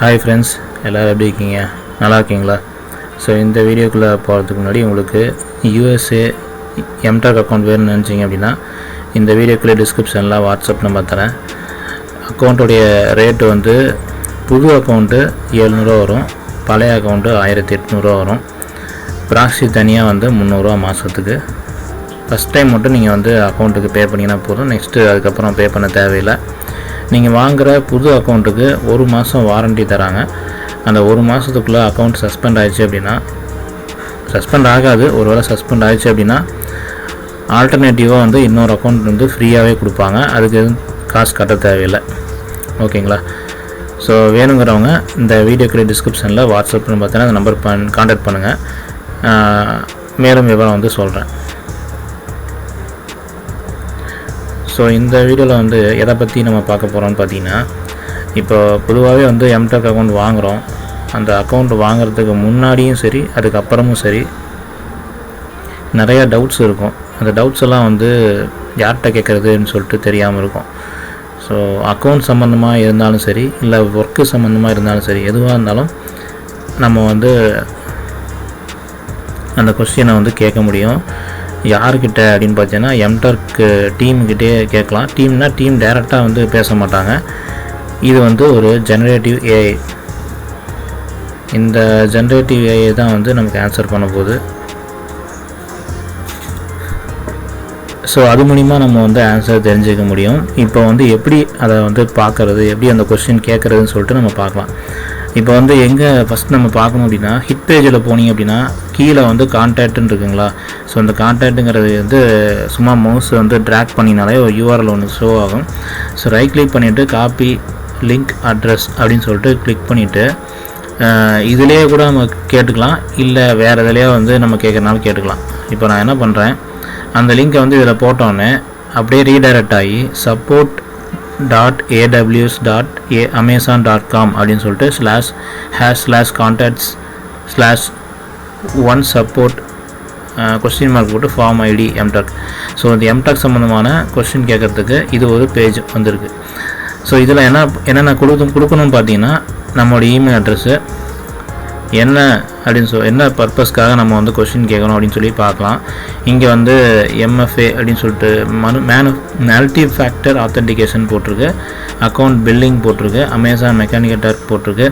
Hi friends எல்லோரும் எப்படி இருக்கீங்க? நல்லா இருக்கீங்களா? ஸோ இந்த வீடியோக்குள்ளே போகிறதுக்கு முன்னாடி உங்களுக்கு யூஎஸ்ஏ எம்டாக் அக்கௌண்ட் வேணும்னு நினச்சிங்க அப்படின்னா இந்த வீடியோக்குள்ளே டிஸ்கிரிப்ஷனில் வாட்ஸ்அப் நம்பர் தரேன். அக்கௌண்ட்டுடைய ரேட்டு வந்து புது அக்கௌண்ட்டு ஏழ்நூறுவா வரும் பழைய அக்கௌண்ட்டு ஆயிரத்தி எட்நூறுவா வரும். ப்ராக்ஸி தனியாக வந்து முந்நூறுரூவா மாதத்துக்கு ஃபஸ்ட் டைம் மட்டும் நீங்கள் வந்து அக்கௌண்ட்டுக்கு பே பண்ணிங்கன்னா போதும். நெக்ஸ்ட்டு அதுக்கப்புறம் பே பண்ண தேவையில்லை. நீங்கள் வாங்குகிற புது அக்கௌண்ட்டுக்கு ஒரு மாதம் வாரண்டி தராங்க. அந்த ஒரு மாதத்துக்குள்ளே அக்கௌண்ட் சஸ்பெண்ட் ஆயிடுச்சு அப்படின்னா சஸ்பெண்ட் ஆகாது. ஒரு வேளை சஸ்பெண்ட் ஆயிடுச்சு அப்படின்னா ஆல்டர்னேட்டிவாக வந்து இன்னொரு அக்கௌண்ட் வந்து ஃப்ரீயாகவே கொடுப்பாங்க. அதுக்கு எதுவும் காசு கட்ட தேவையில்லை. ஓகேங்களா? ஸோ வேணுங்கிறவங்க இந்த வீடியோக்கு டிஸ்கிரிப்ஷனில் வாட்ஸ்அப்னு பார்த்தீங்கன்னா அந்த நம்பர் பண் கான்டாக்ட் பண்ணுங்கள் மேலும் விவரம் வந்து சொல்கிறேன் ஸோ இந்த வீடியோவில் வந்து எதை பற்றி நம்ம பார்க்க போகிறோம்னு பார்த்தீங்கன்னா இப்போ பொதுவாகவே வந்து எம்டெக் அக்கௌண்ட் வாங்குகிறோம் அந்த அக்கௌண்ட் வாங்குறதுக்கு முன்னாடியும் சரி அதுக்கப்புறமும் சரி நிறையா டவுட்ஸ் இருக்கும். அந்த டவுட்ஸ் எல்லாம் வந்து யார்கிட்ட கேட்குறதுன்னு சொல்லிட்டு தெரியாமல் இருக்கும். ஸோ அக்கௌண்ட் சம்மந்தமாக இருந்தாலும் சரி இல்லை ஒர்க்கு சம்மந்தமாக இருந்தாலும் சரி எதுவாக இருந்தாலும் நம்ம வந்து அந்த கொஸ்டினை வந்து கேட்க முடியும். யார்கிட்ட அப்படின்னு பார்த்தீங்கன்னா எம்டர்க் டீம்கிட்டே கேட்கலாம். டீம்னால் டீம் டைரெக்டாக வந்து பேச மாட்டாங்க. இது வந்து ஒரு ஜெனரேட்டிவ் ஏஐ இந்த ஜென்ரேட்டிவ் ஏஐ தான் வந்து நமக்கு ஆன்சர் பண்ண போகுது. ஸோ அது மூலிமா நம்ம வந்து ஆன்சர் தெரிஞ்சுக்க முடியும். இப்போ வந்து எப்படி அதை வந்து பார்க்குறது எப்படி அந்த கொஸ்டின் கேட்குறதுன்னு சொல்லிட்டு நம்ம பார்க்கலாம். இப்போ வந்து எங்கே ஃபஸ்ட் நம்ம பார்க்கணும் அப்படின்னா ஹிட் பேஜில் போனீங்க அப்படின்னா கீழே வந்து கான்டாக்ட்னு இருக்குங்களா? ஸோ அந்த கான்டாக்ட்டுங்கிறது வந்து சும்மா மவுஸ் வந்து ட்ராக் பண்ணினாலே ஒரு யூஆர்எல் ஒன்று ஷோ ஆகும். ஸோ ரைட் கிளிக் பண்ணிவிட்டு காப்பி லிங்க் அட்ரஸ் அப்படின்னு சொல்லிட்டு கிளிக் பண்ணிவிட்டு இதுலேயே கூட நம்ம கேட்டுக்கலாம். இல்லை வேறு எதுலேயே வந்து நம்ம கேட்குறனாலும் கேட்டுக்கலாம். இப்போ நான் என்ன பண்ணுறேன் அந்த லிங்க்கை வந்து இதில் போட்டோன்னே அப்படியே ரீடைரக்ட் ஆகி support dot AWS dot A Amazon dot com அப்படின்னு சொல்லிட்டு slash hash slash contacts slash one support question mark போட்டு ஃபார்ம் ஐடி எம்டாக் ஸோ இந்த எம்டாக் சம்மந்தமான கொஸ்டின் கேட்குறதுக்கு இது ஒரு பேஜ் வந்திருக்கு. ஸோ இதில் என்ன என்னென்ன கொடுத்து கொடுக்கணும்னு பார்த்தீங்கன்னா நம்மளோட இமெயில் அட்ரஸ்ஸு என்ன அப்படின்னு சொல் என்ன பர்பஸ்க்காக நம்ம வந்து கொஷின் கேட்கணும் அப்படின்னு சொல்லி பார்க்கலாம். இங்கே வந்து எம்எஃப்ஏ அப்படின்னு சொல்லிட்டு மனு மேனு மல்டி ஃபேக்டர் ஆத்தென்டிகேஷன் போட்டிருக்கு. அக்கௌண்ட் பில்லிங் போட்டிருக்கு. அமேசான் மெக்கானிக்கல் டர்க் போட்டிருக்கு.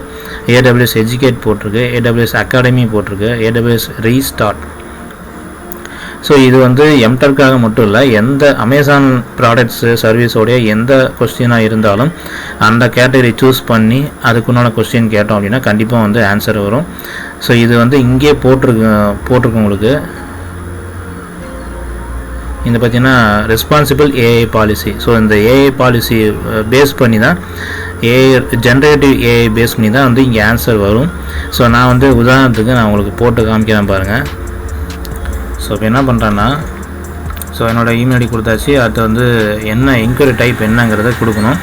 ஏடபிள்யூஎஸ் எஜுகேட் போட்டிருக்கு. ஏடபிள்யூஎஸ் அகாடமி போட்டிருக்கு. ஏடபிள்யூஎஸ் ரீஸ்டார்ட் ஸோ இது வந்து எம்டர்க்காக மட்டும் இல்லை எந்த அமேசான் ப்ராடக்ட்ஸு சர்வீஸோடைய எந்த கொஸ்டினாக இருந்தாலும் அந்த கேட்டகரி சூஸ் பண்ணி அதுக்குண்டான கொஸ்டின் கேட்டோம் அப்படின்னா கண்டிப்பாக வந்து ஆன்சர் வரும். ஸோ இது வந்து இங்கே போட்டிருக்கு போட்டிருக்கு உங்களுக்கு. இந்த பார்த்தீங்கன்னா ரெஸ்பான்சிபிள் ஏஐ பாலிசி ஸோ இந்த ஏஐ பாலிசி பேஸ் பண்ணி தான் ஏஐ ஜென்ரேட்டிவ் ஏஐ பேஸ் பண்ணி தான் வந்து இங்கே ஆன்சர் வரும். ஸோ நான் வந்து உதாரணத்துக்கு நான் உங்களுக்கு போட்டு காமிக்கிறேன் பாருங்கள் ஸோ இப்போ என்ன பண்ணுறேன்னா ஸோ என்னோடய இமெயில் ஐடி கொடுத்தாச்சு. அது வந்து என்ன என்கொயரி டைப் என்னங்கிறத கொடுக்கணும்.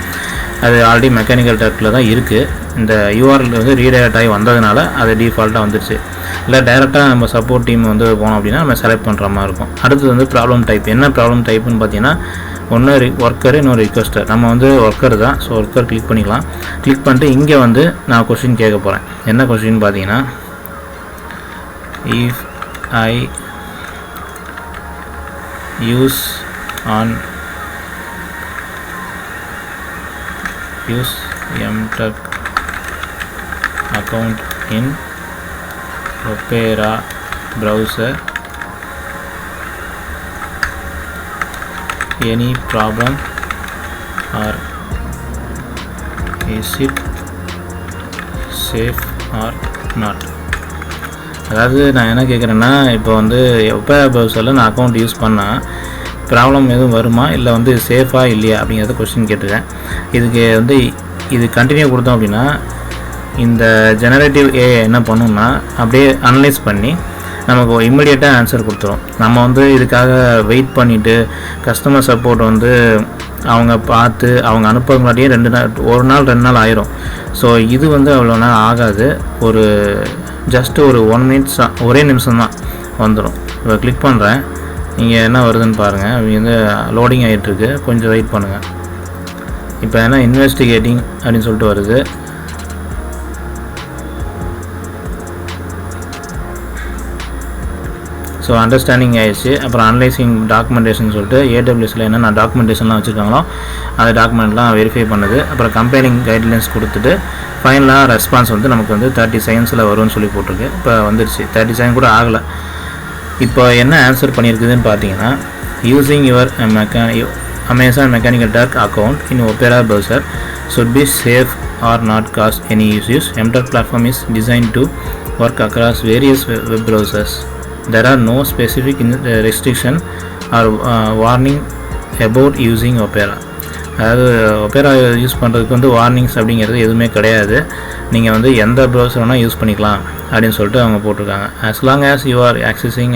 அது ஆல்ரெடி மெக்கானிக்கல் டைப்பில் தான் இருக்குது இந்த யூஆர்எல் வந்து ரீடைரக்ட் ஆகி வந்ததுனால அது டிஃபால்ட்டாக வந்துருச்சு. இல்லை டேரெக்டாக நம்ம சப்போர்ட் டீம் வந்து போனோம் அப்படின்னா நம்ம செலக்ட் பண்ணுற மாதிரி இருக்கும். அடுத்தது வந்து ப்ராப்ளம் டைப் என்ன ப்ராப்ளம் டைப்புன்னு பார்த்தீங்கன்னா ஒன்று ரி ஒர்க்கர் இன்னொரு ரிக்வஸ்டர் நம்ம வந்து ஒர்க்கர் தான் ஸோ ஒர்க்கர் கிளிக் பண்ணிக்கலாம். கிளிக் பண்ணிட்டு இங்கே வந்து நான் கொஷின் கேட்க போகிறேன் என்ன கொஷின் பார்த்தீங்கன்னா if I use on use mtech account in opera browser any problem or is it safe or not அதாவது நான் என்ன கேட்குறேன்னா இப்போ வந்து ஒப்பேரா ப்ரௌசரில் நான் அக்கௌண்ட் யூஸ் பண்ணேன் ப்ராப்ளம் எதுவும் வருமா? இல்லை வந்து சேஃபாக இல்லையா? அப்படிங்கிறத கொஸ்டின் கேட்டுருக்கேன். இதுக்கு வந்து இது கண்டினியூ கொடுத்தோம் அப்படின்னா இந்த ஜெனரேட்டிவ் ஏ என்ன பண்ணும்னா அப்படியே அனலைஸ் பண்ணி நமக்கு இம்மிடியேட்டாக ஆன்சர் கொடுத்துரும். நம்ம வந்து இதுக்காக வெயிட் பண்ணிவிட்டு கஸ்டமர் சப்போர்ட் வந்து அவங்க பார்த்து அவங்க அனுப்புறது ரெண்டு நாள் ஒரு நாள் ரெண்டு நாள் ஆயிரும். ஸோ இது வந்து அவ்வளோ நாள் ஆகாது. ஒரு ஜஸ்ட்டு ஒரு ஒன் மினிட்ஸ் ஒரே நிமிஷம் தான் வந்துடும் இப்போ கிளிக் பண்ணுறேன் நீங்கள் என்ன வருதுன்னு பாருங்கள் அவங்க வந்து லோடிங் ஆகிட்டுருக்கு கொஞ்சம் வெயிட் பண்ணுங்கள் இப்போ என்ன? இன்வெஸ்டிகேட்டிங் அப்படின்னு சொல்லிட்டு வருது. ஸோ அண்டர்ஸ்டாண்டிங் ஆயிடுச்சு. அப்புறம் அனலைசிங் டாக்குமெண்டேஷன் சொல்லிட்டு ஏடபிள்யூஸில் என்னென்ன டாக்குமெண்டேஷன்லாம் வச்சுருக்காங்களோ அந்த டாக்குமெண்ட்லாம் வெரிஃபை பண்ணுது. அப்புறம் கம்பெனிங் கைட்லைன்ஸ் கொடுத்துட்டு ஃபைனலாக ரெஸ்பான்ஸ் வந்து நமக்கு வந்து தேர்ட்டி செகண்ட்ஸில் வரும்னு சொல்லி போட்டிருக்கு. இப்போ வந்துருச்சு. தேர்ட்டி செகண்ட் கூட ஆகலை. இப்போ என்ன ஆன்சர் பண்ணியிருக்குதுன்னு பார்த்தீங்கன்னா using your மெக்கானி Amazon Mechanical Turk account in Opera browser should be safe or not cause any issues. MTurk platform is designed to work across various we- web browsers. There are no specific in- uh, restriction or uh, warning about using Opera. அதாவது Opera use பண்ணுறதுக்கு வந்து warnings அப்படிங்கிறது எதுவுமே கிடையாது நீங்கள் வந்து எந்த browser வேணால் யூஸ் பண்ணிக்கலாம் அப்படின்னு சொல்லிட்டு அவங்க போட்டிருக்காங்க as long as you are accessing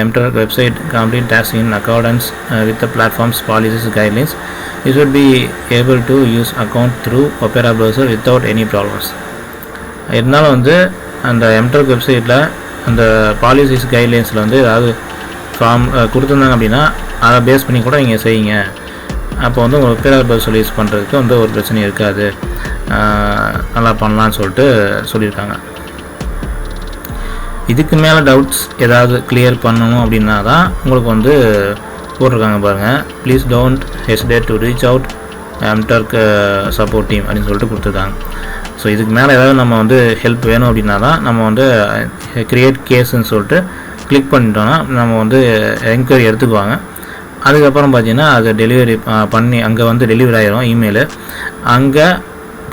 MTurk website complete tasks in accordance with the platforms policies guidelines you should be able to use account through Opera browser without any problems இருந்தாலும் வந்து அந்த MTurk வெப்சைட்டில் அந்த policies கைட்லைன்ஸில் வந்து ஏதாவது form கொடுத்துருந்தாங்க அப்படின்னா அதை பேஸ் பண்ணி கூட நீங்கள் செய்யுங்க அப்போ வந்து உங்கள் ஒப்பேரா ப்ரௌசர் யூஸ் பண்ணுறதுக்கு வந்து ஒரு பிரச்சனையும் இருக்காது நல்லா பண்ணலான்னு சொல்லிட்டு சொல்லியிருக்காங்க இதுக்கு மேலே டவுட்ஸ் ஏதாவது கிளியர் பண்ணணும் அப்படின்னா தான் உங்களுக்கு வந்து போட்டிருக்காங்க பாருங்கள் please don't hesitate to reach out MTurk support team அப்படின்னு சொல்லிட்டு கொடுத்துருக்காங்க. ஸோ இதுக்கு மேலே ஏதாவது நம்ம வந்து ஹெல்ப் வேணும் அப்படின்னா தான் நம்ம வந்து uh, க்ரியேட் கேஸ்ன்னு சொல்லிட்டு கிளிக் பண்ணிட்டோம்னா நம்ம வந்து uh, என்கொயரி எடுத்துக்குவாங்க. அதுக்கப்புறம் பார்த்தீங்கன்னா அது டெலிவரி uh, பண்ணி அங்கே வந்து டெலிவரி ஆகிரும் இமெயிலு அங்கே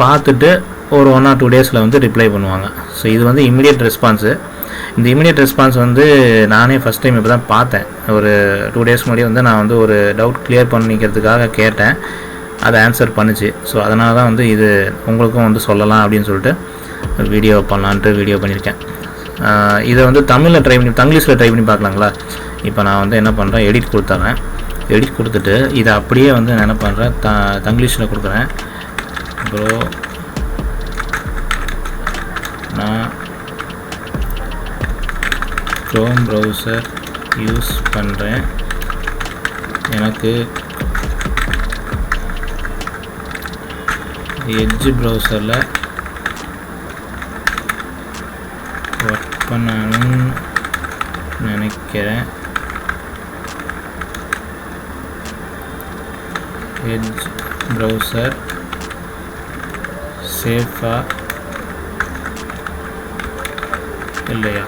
பார்த்துட்டு ஒரு ஒன் ஆர் டூ டேஸில் வந்து ரிப்ளை பண்ணுவாங்க. ஸோ இது வந்து இமீடியட் ரெஸ்பான்ஸு இந்த இமீடியட் ரெஸ்பான்ஸ் வந்து நானே ஃபஸ்ட் டைம் இப்போ தான் பார்த்தேன். ஒரு டூ டேஸ் முன்னாடி வந்து நான் வந்து ஒரு டவுட் கிளியர் பண்ணிக்கிறதுக்காக கேட்டேன். அதை ஆன்சர் பண்ணுச்சு. ஸோ அதனால தான் வந்து இது உங்களுக்கும் வந்து சொல்லலாம் அப்படின்னு சொல்லிட்டு வீடியோ பண்ணலான்ட்டு வீடியோ பண்ணியிருக்கேன். இதை வந்து தமிழில் ட்ரை பண்ணி தங்கிலீஷில் ட்ரை பண்ணி பார்க்கலாங்களா? இப்போ நான் வந்து என்ன பண்ணுறேன் எடிட் கொடுத்துறேன். எடிட் கொடுத்துட்டு இதை அப்படியே வந்து நான் என்ன பண்ணுறேன் த தங்கிலீஷில் கொடுக்குறேன். ப்ரோ நான் க்ரோம் ப்ரௌசர் யூஸ் பண்ணுறேன் எனக்கு எட்ஜ் ப்ரௌசரில் ஒர்க் பண்ணணும்னு நினைக்கிறேன். எட்ஜ் ப்ரௌசர் சேஃபாக இல்லையா?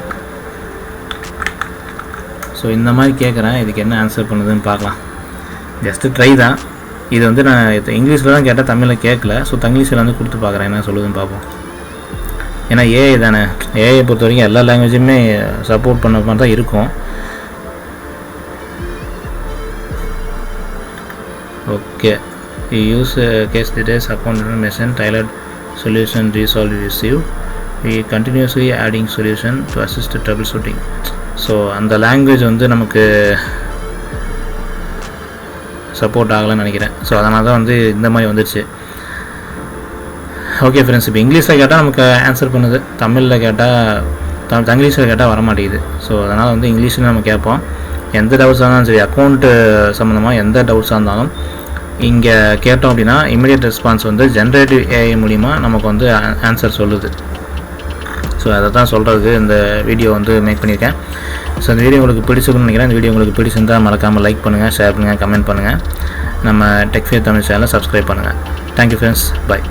ஸோ இந்த மாதிரி கேட்குறேன் இதுக்கு என்ன ஆன்சர் பண்ணுதுன்னு பார்க்கலாம். ஜஸ்ட்டு ட்ரை தான். இது வந்து நான் இது இங்கிலீஷில் தான் கேட்டால் தமிழில் கேட்கல ஸோ தங்கிலீஷில் வந்து கொடுத்து பார்க்குறேன். என்ன சொல்லுதுன்னு பார்ப்போம். ஏன்னா ஏஐ தானே. ஏஐ பொறுத்த வரைக்கும் எல்லா லாங்குவேஜுமே சப்போர்ட் பண்ண மாதிரி தான் இருக்கும். Okay use case details account information tailored solution resolve receive we continuously adding solution to assist troubleshooting so அந்த லாங்குவேஜ் வந்து நமக்கு சப்போர்ட் ஆகலைன்னு நினைக்கிறேன். ஸோ அதனால தான் வந்து இந்த மாதிரி வந்துடுச்சு ஓகே ஃப்ரெண்ட்ஸ் இப்போ இங்கிலீஷில் கேட்டால் நமக்கு ஆன்சர் பண்ணுது. தமிழில் கேட்டால் த தங்கிலீஷில் கேட்டால் வர மாட்டேங்குது ஸோ அதனால் வந்து இங்கிலீஷில் நம்ம கேட்போம் எந்த டவுட்ஸாக இருந்தாலும் சரி அக்கௌண்ட்டு சம்மந்தமாக எந்த டவுட்ஸாக இருந்தாலும் இங்கே கேட்டோம் அப்படின்னா இமீடியட் ரெஸ்பான்ஸ் வந்து ஜென்ரேட்டிவ் ஏஐ மூலிமா நமக்கு வந்து ஆன்சர் சொல்லுது. ஸோ அதை தான் சொல்கிறதுக்கு இந்த வீடியோ வந்து மேக் பண்ணியிருக்கேன். ஸோ இந்த வீடியோ உங்களுக்கு பிடிச்சிருக்குன்னு நினைக்கிறேன். இந்த வீடியோ உங்களுக்கு பிடிச்சிருந்தால் மறக்காமல் லைக் பண்ணுங்கள் ஷேர் பண்ணுங்கள் கமெண்ட் பண்ணுங்கள் நம்ம டெக்ஃபியர் தமிழ் சேனலை சப்ஸ்கிரைப் பண்ணுங்கள் தேங்க்யூ ஃப்ரெண்ட்ஸ் பை